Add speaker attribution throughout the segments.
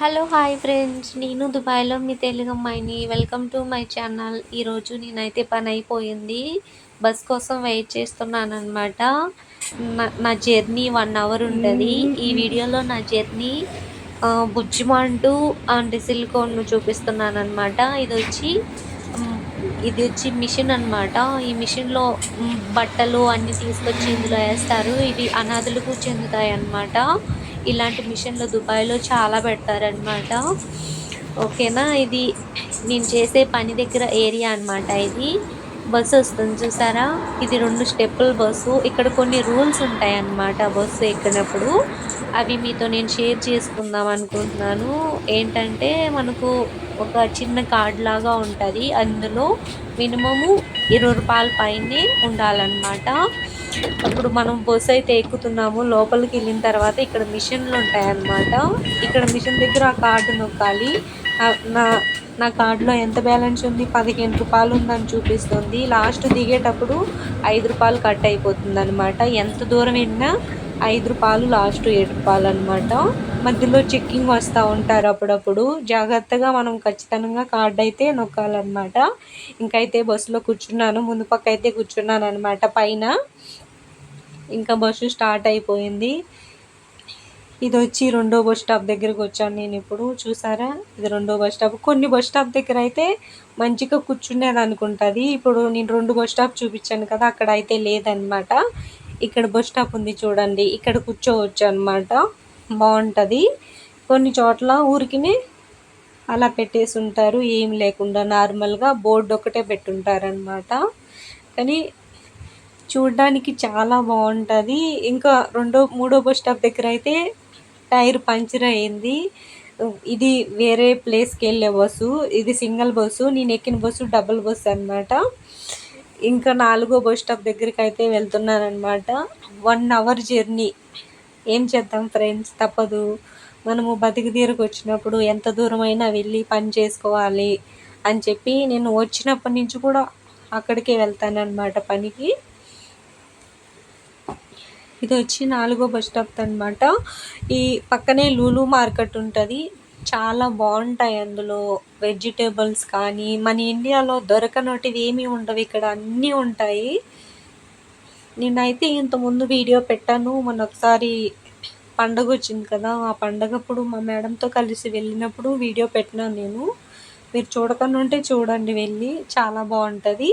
Speaker 1: Hello hi friends నేను దుబాయ్లో మీ తెలుగు అమ్మాయిని. వెల్కమ్ టు మై ఛానల్ ఈరోజు నేనైతే పని అయిపోయింది. బస్ కోసం వెయిట్ చేస్తున్నాను అనమాట నా జర్నీ వన్ అవర్ ఉంటుంది. ఈ వీడియోలో నా జర్నీ బుజ్జిమంటూ అండ్ సిల్కోన్ చూపిస్తున్నాను అనమాట ఇది వచ్చి ఇది వచ్చి మిషన్ అనమాట ఈ మిషన్లో బట్టలు అన్నీ తీసుకొచ్చి ఇందులో వేస్తారు. ఇవి అనాథులకు చెందుతాయి అన్నమాట ఇలాంటి మిషన్లు దుబాయ్లో చాలా పెడతారనమాట ఓకేనా? ఇది నేను చేసే పని దగ్గర ఏరియా అనమాట ఇది. బస్సు వస్తుంది చూసారా? ఇది రెండు స్టెప్పుల బస్సు. ఇక్కడ కొన్ని రూల్స్ ఉంటాయి అన్నమాట బస్సు ఎక్కినప్పుడు. అవి మీతో నేను షేర్ చేసుకుందాం అనుకుంటున్నాను. ఏంటంటే మనకు ఒక చిన్న కార్డ్ లాగా ఉంటుంది. అందులో మినిమము ఇరవై రూపాయల పైనే ఉండాలన్నమాట. ఇప్పుడు మనం బస్సు అయితే ఎక్కుతున్నాము లోపలికి వెళ్ళిన తర్వాత ఇక్కడ మిషన్లు ఉంటాయన్నమాట. ఇక్కడ మిషన్ దగ్గర ఆ కార్డు నొక్కాలి. నా నా కార్డులో ఎంత బ్యాలెన్స్ ఉంది? పదిహేను రూపాయలు ఉందని చూపిస్తుంది. లాస్ట్ దిగేటప్పుడు ఐదు రూపాయలు కట్ అయిపోతుంది అనమాట ఎంత దూరం వెళ్ళినా ఐదు రూపాయలు లాస్ట్ ఏడు రూపాయలు అనమాట మధ్యలో చెక్కింగ్ వస్తూ ఉంటారు అప్పుడప్పుడు. జాగ్రత్తగా మనం ఖచ్చితంగా కార్డు అయితే నొక్కాలన్నమాట. ఇంకైతే బస్సులో కూర్చున్నాను. ముందు పక్క అయితే కూర్చున్నాను అనమాట పైన ఇంకా బస్సు స్టార్ట్ అయిపోయింది. ఇది వచ్చి రెండో బస్ స్టాప్ దగ్గరకు వచ్చాను నేను ఇప్పుడు. చూసారా? ఇది రెండో బస్ స్టాప్. కొన్ని బస్ స్టాప్ దగ్గర అయితే మంచిగా కూర్చునేది అనుకుంటుంది. ఇప్పుడు నేను రెండు బస్ స్టాప్ చూపించాను కదా అక్కడ అయితే లేదనమాట ఇక్కడ బస్ స్టాప్ ఉంది చూడండి. ఇక్కడ కూర్చోవచ్చు అనమాట బాగుంటుంది. కొన్ని చోట్ల ఊరికినే అలా పెట్టేసి ఉంటారు ఏం లేకుండా నార్మల్గా బోర్డు ఒకటే పెట్టుంటారనమాట కానీ చూడడానికి చాలా బాగుంటుంది. ఇంకా రెండో మూడో బస్ స్టాప్ దగ్గర అయితే టైర్ పంచర్ అయింది. ఇది వేరే ప్లేస్కి వెళ్ళే బస్సు. ఇది సింగిల్ బస్సు. నేను ఎక్కిన బస్సు డబుల్ బస్సు అనమాట ఇంకా నాలుగో బస్ స్టాప్ దగ్గరికి అయితే వెళ్తున్నాను అనమాట వన్ అవర్ జర్నీ. ఏం చేద్దాం ఫ్రెండ్స్? తప్పదు. మనము బతికి తీరకు వచ్చినప్పుడు ఎంత దూరమైనా వెళ్ళి పని చేసుకోవాలి అని చెప్పి నేను వచ్చినప్పటి నుంచి కూడా అక్కడికే వెళ్తానన్నమాట పనికి. ఇది వచ్చి నాలుగో బస్ స్టాప్ అనమాట ఈ పక్కనే లూలు మార్కెట్ ఉంటుంది. చాలా బాగుంటాయి అందులో వెజిటేబుల్స్ కానీ మన ఇండియాలో దొరకనటివి ఏమీ ఉండవు. ఇక్కడ అన్నీ ఉంటాయి. నేనైతే ఇంతకుముందు వీడియో పెట్టాను. మొన్న ఒకసారి పండగ వచ్చింది కదా ఆ పండగప్పుడు మా మేడంతో కలిసి వెళ్ళినప్పుడు వీడియో పెట్టినాను నేను. మీరు చూడకుండా ఉంటే చూడండి వెళ్ళి చాలా బాగుంటుంది.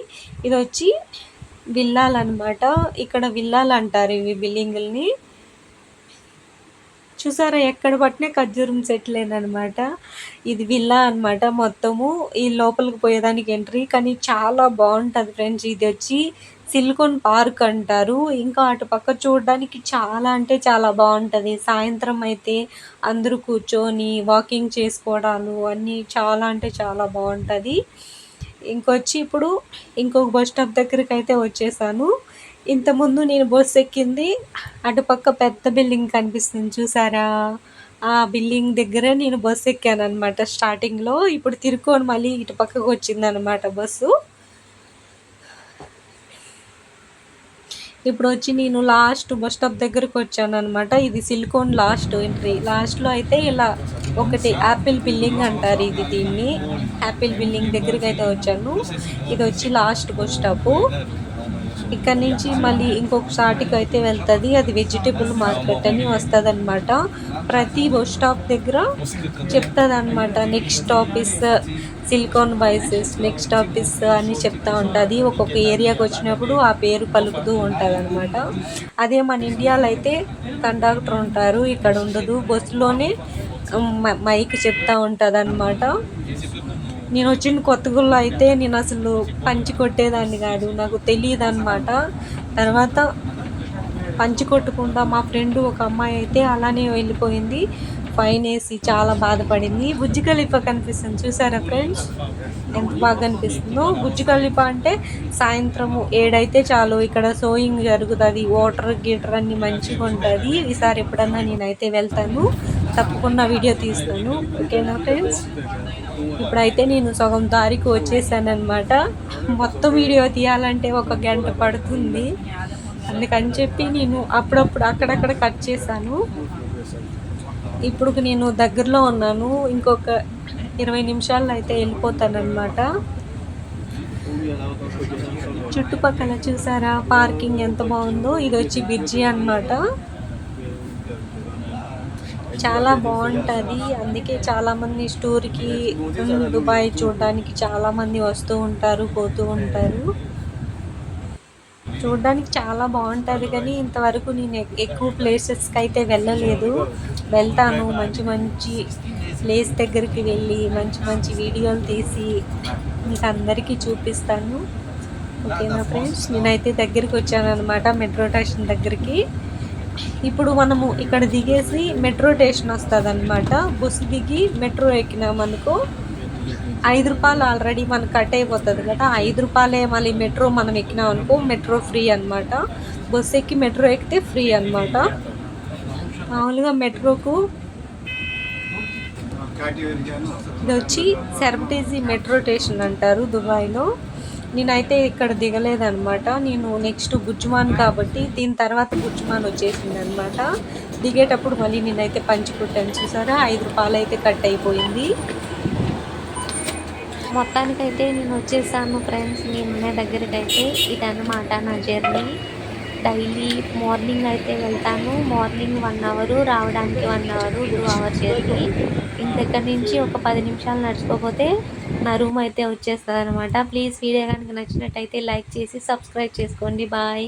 Speaker 1: ఇది వచ్చి విల్లాలన్నమాట. ఇక్కడ విల్లాలు అంటారు ఇవి బిల్డింగుల్ని చూసారా ఎక్కడ పట్టినా ఖర్జూరం అనమాట ఇది విల్లా అనమాట మొత్తము. ఈ లోపలికి పోయేదానికి ఎంట్రీ. కానీ చాలా బాగుంటుంది ఫ్రెండ్స్ ఇది వచ్చి. సిలికాన్ పార్క్ అంటారు. ఇంకా అటు పక్క చూడడానికి చాలా అంటే చాలా బాగుంటుంది. సాయంత్రం అయితే అందరూ కూర్చొని వాకింగ్ చేసుకోవడాలు అన్నీ చాలా అంటే చాలా బాగుంటుంది. ఇంకొచ్చి ఇప్పుడు ఇంకొక బస్ స్టాప్ దగ్గరికి అయితే వచ్చేసాను ఇంతకుముందు నేను బస్సు ఎక్కింది అటుపక్క పెద్ద బిల్డింగ్ కనిపిస్తుంది చూసారా? ఆ బిల్డింగ్ దగ్గర నేను బస్సు ఎక్కాను అనమాట స్టార్టింగ్లో. ఇప్పుడు తిరుక్కొని మళ్ళీ ఇటు పక్కకు వచ్చింది అనమాట బస్సు. ఇప్పుడు వచ్చి నేను లాస్ట్ బస్ స్టాప్ దగ్గరకు వచ్చాను అనమాట ఇది సిలికోన్ లాస్ట్ ఎంట్రీ. లాస్ట్లో అయితే ఇలా ఒకటి యాపిల్ బిల్డింగ్ అంటారు ఇది దీన్ని. యాపిల్ బిల్డింగ్ దగ్గరికి అయితే వచ్చాను. ఇది వచ్చి లాస్ట్ బస్ స్టాపు. ఇక్కడ నుంచి మళ్ళీ ఇంకొక సాటికి అయితే వెళ్తుంది. అది వెజిటేబుల్ మార్కెట్ అని వస్తుంది అనమాట ప్రతి బస్ స్టాప్ దగ్గర చెప్తుంది అనమాట next stop is silicon vices next office అని చెప్తూ ఉంటుంది. ఒక్కొక్క ఏరియాకి వచ్చినప్పుడు ఆ పేరు పలుకుతూ ఉంటుంది అనమాట అదే మన ఇండియాలో అయితే కండక్టర్ ఉంటారు. ఇక్కడ ఉండదు. బస్సులోనే మైక్ చెప్తూ ఉంటుంది అనమాట నేను వచ్చిన కొత్తగుల్లో అయితే నేను అసలు పంచి కొట్టేదాన్ని కాదు. నాకు తెలియదు అనమాట తర్వాత పంచి కొట్టకుండా మా ఫ్రెండ్ ఒక అమ్మాయి అయితే అలానే వెళ్ళిపోయింది. ఫైన్ వేసి చాలా బాధపడింది. బుజ్జి కలిప కనిపిస్తుంది. చూసారా ఫ్రెండ్స్? ఎంత బాగా కనిపిస్తుందో. బుజ్జి కలిప అంటే సాయంత్రము ఏడైతే చాలు ఇక్కడ సోయింగ్ జరుగుతుంది. వాటర్ గీటర్ అన్ని మంచిగా ఉంటుంది ఈసారి ఎప్పుడన్నా నేనైతే వెళ్తాను. తప్పకుండా వీడియో తీస్తాను. ఓకేనా ఫ్రెండ్స్? ఇప్పుడైతే నేను సగం దారికి వచ్చేసానమాట మొత్తం వీడియో తీయాలంటే ఒక గంట పడుతుంది. అందుకని చెప్పి నేను అప్పుడప్పుడు అక్కడక్కడ కట్ చేశాను. ఇప్పుడు నేను దగ్గరలో ఉన్నాను. ఇంకొక ఇరవై నిమిషాల్లో అయితే వెళ్ళిపోతానమాట చుట్టుపక్కల చూసారా? పార్కింగ్ ఎంత బాగుందో? ఇది వచ్చి బిర్జీ అన్నమాట. చాలా బాగుంటుంది. అందుకే చాలామంది స్టోర్కి దుబాయ్ చూడడానికి చాలామంది వస్తూ ఉంటారు పోతూ ఉంటారు. చూడడానికి చాలా బాగుంటుంది కానీ ఇంతవరకు నేను ఎక్కువ ప్లేసెస్కి అయితే వెళ్ళలేదు. వెళ్తాను మంచి మంచి ప్లేస్ దగ్గరికి వెళ్ళి మంచి మంచి వీడియోలు తీసి మీకు అందరికీ చూపిస్తాను. ఓకేనా ఫ్రెండ్స్ నేనైతే దగ్గరికి వచ్చాను అనమాట మెట్రో స్టేషన్ దగ్గరికి. ఇప్పుడు మనము ఇక్కడ దిగేసి మెట్రో స్టేషన్ వస్తుంది అనమాట బస్సు దిగి మెట్రో ఎక్కినామనుకో ఐదు రూపాయలు ఆల్రెడీ మనకు కట్ అయిపోతుంది కదా. ఐదు రూపాయలే మళ్ళీ మెట్రో మనం ఎక్కినాం అనుకో మెట్రో ఫ్రీ అనమాట బస్సు ఎక్కి మెట్రో ఎక్కితే ఫ్రీ అనమాట మామూలుగా మెట్రోకు ఇది వచ్చి సెరబటేజీ మెట్రో స్టేషన్ అంటారు దుబాయ్లో. నేనైతే ఇక్కడ దిగలేదనమాట నేను నెక్స్ట్ బుజ్మాన్ కాబట్టి దీని తర్వాత బుజ్జుమాన్ వచ్చేసింది అనమాట దిగేటప్పుడు మళ్ళీ నేనైతే పంచి కుట్టాను చూసారా? ఐదు రూపాయలు అయితే కట్ అయిపోయింది. మొత్తానికైతే నేను వచ్చేసాను ఫ్రెండ్స్. మీ దగ్గరికి అయితే ఇదన్నమాట నా జర్నీ. డైలీ మార్నింగ్ అయితే వెళ్తాను. మార్నింగ్ వన్ అవరు రావడానికి one hour two hour journey. ఇంకెక్కడి నుంచి ఒక పది నిమిషాలు నడుచుకోకపోతే నా రూమ్ అయితే వచ్చేస్తుంది అనమాట ప్లీజ్ వీడియో కనుక నచ్చినట్టయితే లైక్ చేసి సబ్స్క్రైబ్ చేసుకోండి. బాయ్.